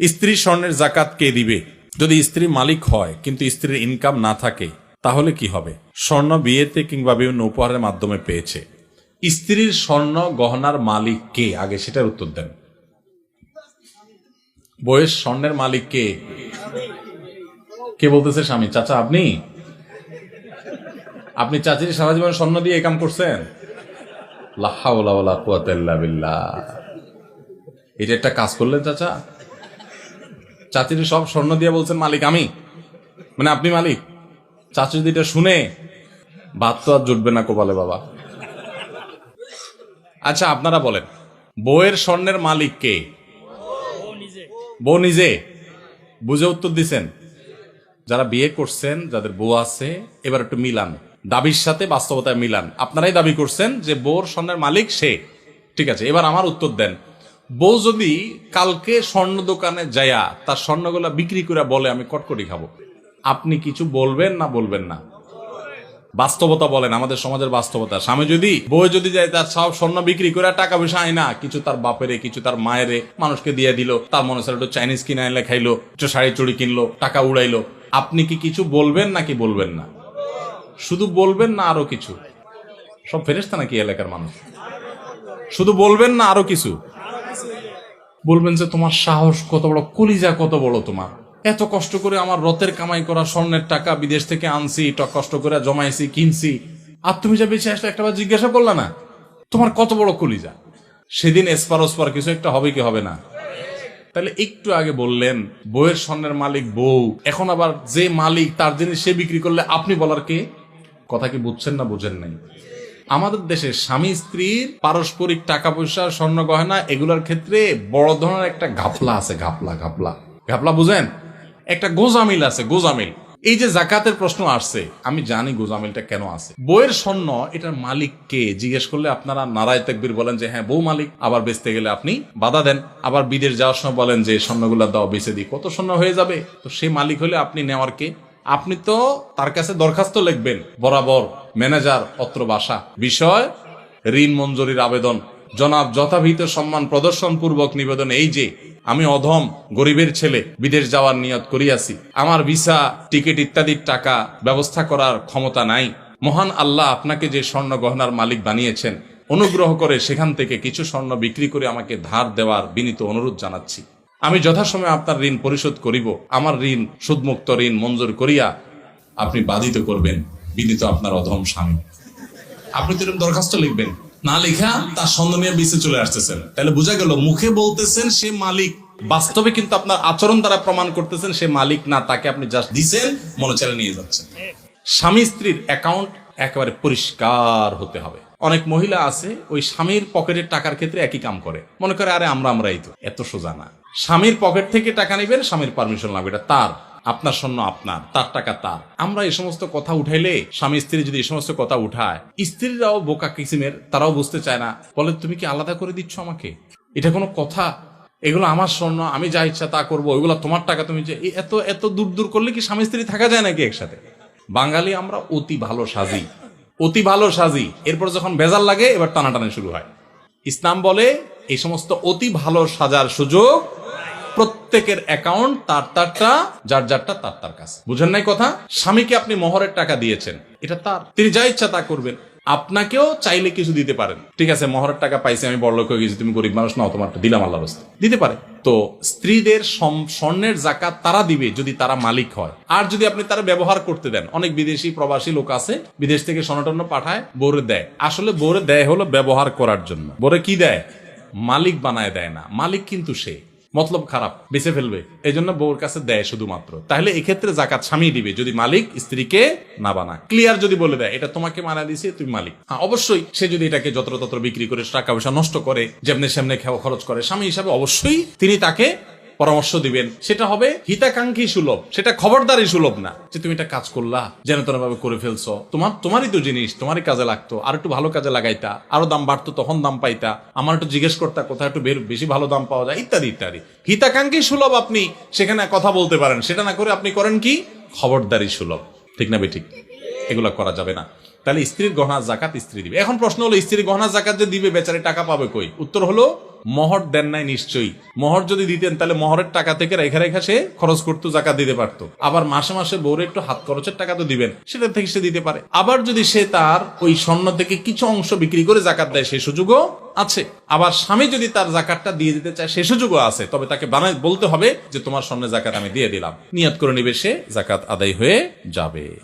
স্ত্রী স্বর্ণের জাকাত কে দিবে? যদি স্ত্রী মালিক হয়, কিন্তু স্ত্রীর ইনকাম না থাকে, তাহলে কি হবে? স্বর্ণ বিয়েতে কিংবা বিভিন্ন উপহারের মাধ্যমে পেয়েছে। স্ত্রীর স্বর্ণ গহনার মালিক কে? আগে সেটার উত্তর দেন। বয়স স্বর্ণের মালিক কে? কে বলতেছে স্বামী? চাচা, আপনি? আপনি চাচির সারা জীবন স্বর্ণ দিয়ে কাম করছেন? এটা একটা কাজ করলেন, চাচা? চাচির সব স্বর্ণ দিয়ে বলছেন, মালিক, আমি? মানে আপনি মালিক? চাচি যদি এটা শুনে ভাত তো আর জুটবে না কপালে, বাবা। আচ্ছা আপনারা বলেন, বউয়ের স্বর্ণের মালিক কে? বউ নিজে। বুঝে উত্তর দিছেন। যারা বিয়ে করছেন, যাদের বউ আছে, এবার একটু মিলান। দাবির সাথে বাস্তবতায় মিলান। আপনারাই দাবি করছেন যে বউর স্বর্ণের মালিক সে। ঠিক আছে, এবার আমার উত্তর দেন। বউ যদি কালকে স্বর্ণ দোকানে যায়া তার স্বর্ণগুলা বিক্রি করে বলে, আমি কটকটি খাব। আপনি কিছু বলবেন না বলবেন না? বাস্তবতা বলেন, আমাদের সমাজের বাস্তবতা। স্বামী যদি, বউ যদি যায়, তার সব স্বর্ণ বিক্রি করে টাকা পয়সা আয় না। কিছু তার বাপেরে, কিছু তার মায়েরে মানুষকে দিয়ে দিল। তার মনে হচ্ছে একটু চাইনিজ কিনে আনলে খাইলো, একটু শাড়ি চুড়ি কিনলো, টাকা উড়াইলো। আপনি কি কিছু বলবেন নাকি বলবেন না? শুধু বলবেন না আরও কিছু। সব ফেরেস্তা নাকি এলাকার মানুষ? শুধু বলবেন না আরও কিছু। বলবেন যে তোমার সাহস কত বড়, কলিজা কত বড় তোমার। এত কষ্ট করে আমার রথের কামাই করা স্বর্ণের টাকা বিদেশ থেকে আনছি, ট- কষ্ট করে জমাইছি, কিনছি। আর তুমি যা বেঁচে আসলে একটা জিজ্ঞাসা করলা না, তোমার কত বড় কলিজা। সেদিন এসপার ওসপার কিছু একটা হবে কি হবে না। তাহলে একটু আগে বললেন, বইয়ের স্বর্ণের মালিক বউ। এখন আবার যে মালিক তার জিনিস সে বিক্রি করলে আপনি বলার কে? কথা কি বুঝছেন না বুঝেন নাই? আমাদের দেশে স্বামী, স্ত্রীর পারস্পরিক টাকা পয়সা স্বর্ণ গহনা এগুলোর ক্ষেত্রে বড় ধরনের একটা ঘাপলা আছে, ঘাপলা ঘাপলা। ঘাপলা বুঝেন? একটা গোজামিল আছে, গোজামিল। এই যে জাকাতের প্রশ্ন আসছে, আমি জানি গোজামিলটা কেন আছে। বইয়ের স্বর্ণ, এটার মালিক কে? জিজ্ঞেস করলে আপনারা নারায় তেকবির বলেন যে হ্যাঁ বউ মালিক। আবার বেচতে গেলে আপনি বাধা দেন। আবার বিদেশ যাওয়ার সময় বলেন যে, স্বর্ণগুলা দাও, বেচে দিই। কত স্বর্ণ হয়ে যাবে? তো সেই মালিক হলে আপনি নেওয়ার কে? আপনি তো তার কাছে দরখাস্ত লিখবেন। বরাবর ম্যানেজার অত্র বাসা। বিষয়, ঋণ মঞ্জুরির আবেদন। জনাব যথাভিত সম্মান প্রদর্শন পূর্বক নিবেদন এই যে, আমি অধম গরিবের ছেলে, বিদেশ যাওয়ার নিয়ত করিয়াছি। আমার ভিসা, টিকিট ইত্যাদির টাকা ব্যবস্থা করার ক্ষমতা নাই। মহান আল্লাহ আপনাকে যে স্বর্ণ গহনার মালিক বানিয়েছেন, অনুগ্রহ করে সেখান থেকে কিছু স্বর্ণ বিক্রি করে আমাকে ধার দেওয়ার বিনীত অনুরোধ জানাচ্ছি। আমি যথাসময়ে আপনার ঋণ পরিশোধ করিব, আমার ঋণ, সুদমুক্ত ঋণ মঞ্জুর করিয়া আপনি বাধিত করবেন বিনীত আপনার অধম স্বামী। আপনি তো দরখাস্ত লিখবেন। না লেখা, তার সন্দেহ নিয়ে বিচে চলে আসতেছেন। তাহলে বোঝা গেল, মুখে বলতেছেন সে মালিক, বাস্তবে কিন্তু আপনার আচরণ দ্বারা প্রমাণ করতেছেন সে মালিক না, তাকে আপনি জাস্ট দিছেন মনে চালে নিয়ে যাচ্ছেন। স্বামী স্ত্রীর অ্যাকাউন্ট একেবারে পরিষ্কার হতে হবে। অনেক মহিলা আছে, ওই স্বামীর পকেটের টাকার ক্ষেত্রে একই কাম করে। মনে করে, আরে, আমরা আমরাই তো, এত সোজা না। স্বামীর পকেট থেকে টাকা নেবেন, স্বামীর পারমিশন লাগবে, এটা তার। আপনার স্বর্ণ আপনার, তার টাকা তার। আমরা এই সমস্ত কথা উঠাইলে, স্বামী স্ত্রী যদি এই সমস্ত কথা উঠায়, স্ত্রীরাও বোকা কিসিমের, তারাও বুঝতে চায় না। বলে, তুমি কি আলাদা করে দিচ্ছ আমাকে? এটা কোনো কথা? এগুলো আমার স্বর্ণ, আমি যা ইচ্ছা তা করব, ওইগুলো তোমার টাকা, তুমি যে এত এত দূর দূর করলে কি স্বামী স্ত্রী থাকা যায় নাকি একসাথে? বাঙালি আমরা অতি ভালো সাজি। অতি ভালো সাজি। এরপর যখন বেজাল লাগে, এবার টানাটানি শুরু হয়। ইসলাম বলে, এই সমস্ত অতি ভালো সাজার সুযোগ প্রত্যেকের অ্যাকাউন্ট তার তারটা, যার যারটা তার তার কাছে। বুঝেন নাই কথা? স্বামীকে আপনি মোহরের টাকা দিয়েছেন, এটা তার। তিনি যা ইচ্ছা তা করবেন। আপনাকেও চাইলে কিছু দিতে পারেন। ঠিক আছে মহরের টাকা পাইছি, আমি বড় লোক হয়ে গেছি, তুমি গরিব মানুষ নাও তোমারটা দিলাম আল্লাহর রাস্তা দিতে পারে। তো স্ত্রীদের স্বর্ণের জাকাত তারা দিবে যদি তারা মালিক হয়। আর যদি আপনি তারা ব্যবহার করতে দেন, অনেক বিদেশি প্রবাসী লোক আছে, বিদেশ থেকে স্বর্ণটন্ন পাঠায়, বোরে দেয়। আসলে বোরে দেয় হলো ব্যবহার করার জন্য। বোরে কি দেয়? মালিক বানায় দেয় না। মালিক কিন্তু সে। মতলব খারাপ, বেছে ফেলবে। এই জন্য বউর কাছে দেয় শুধুমাত্র। তাহলে এক্ষেত্রে জাকাত স্বামী দিবে, যদি মালিক স্ত্রীকে না বানায়। ক্লিয়ার যদি বলে দেয়, এটা তোমাকে মানা দিছে তুমি মালিক। হ্যাঁ অবশ্যই সে যদি এটাকে যত্রতত্র বিক্রি করে, টাকা পয়সা নষ্ট করে যেমনি সেমনে খরচ করে, স্বামী হিসাবে অবশ্যই তিনি তাকে পরামর্শ দিবেন। সেটা হবে হিতাকাঙ্ক্ষী সুলভ। সেটা খবরদারি সুলভ না। যে তুমি এটা কাজ করলা, যেন তেন ভাবে করে ফেলছো। তোমার, তোমারই তো জিনিস, তোমারই কাজে লাগতো। আর একটু ভালো কাজে লাগাইতা, আরও দাম বাড়তো, তখন দাম পাইতা। আমার একটু জিজ্ঞেস করতা, কোথায় একটু বেশি ভালো দাম পাওয়া যায়, ইত্যাদি ইত্যাদি। হিতাকাঙ্ক্ষী সুলভ আপনি সেখানে কথা বলতে পারেন। সেটা না করে আপনি করেন কি? খবরদারি সুলভ। ঠিক না বে ঠিক এগুলো করা যাবে না। তাহলে স্ত্রীর গহনা জাকাত স্ত্রী দিবে। এখন প্রশ্ন হলো স্ত্রীর গহনা জাকাত যে দিবে, বেচারে টাকা পাবে কই? উত্তর হলো মহর দেন নাই নিশ্চয়ই। মহর যদি দিতেন, তাহলে মহরের টাকা থেকে রেখা রেখা সে খরচ করতো, জাকাত দিতে পারতো। আবার মাসে মাসে বউরে একটু হাত খরচের টাকা তো দিবেন, সেটা থেকে সে দিতে পারে। আবার যদি সে তার ওই স্বর্ণ থেকে কিছু অংশ বিক্রি করে জাকাত দেয়, সে সুযোগও আছে। আবার স্বামী যদি তার জাকাতটা দিয়ে দিতে চায়, সে সুযোগও আছে। তবে তাকে বানাই বলতে হবে যে, তোমার স্বর্ণের জাকাত আমি দিয়ে দিলাম। নিয়াত করে নিবে সে, জাকাত আদায় হয়ে যাবে।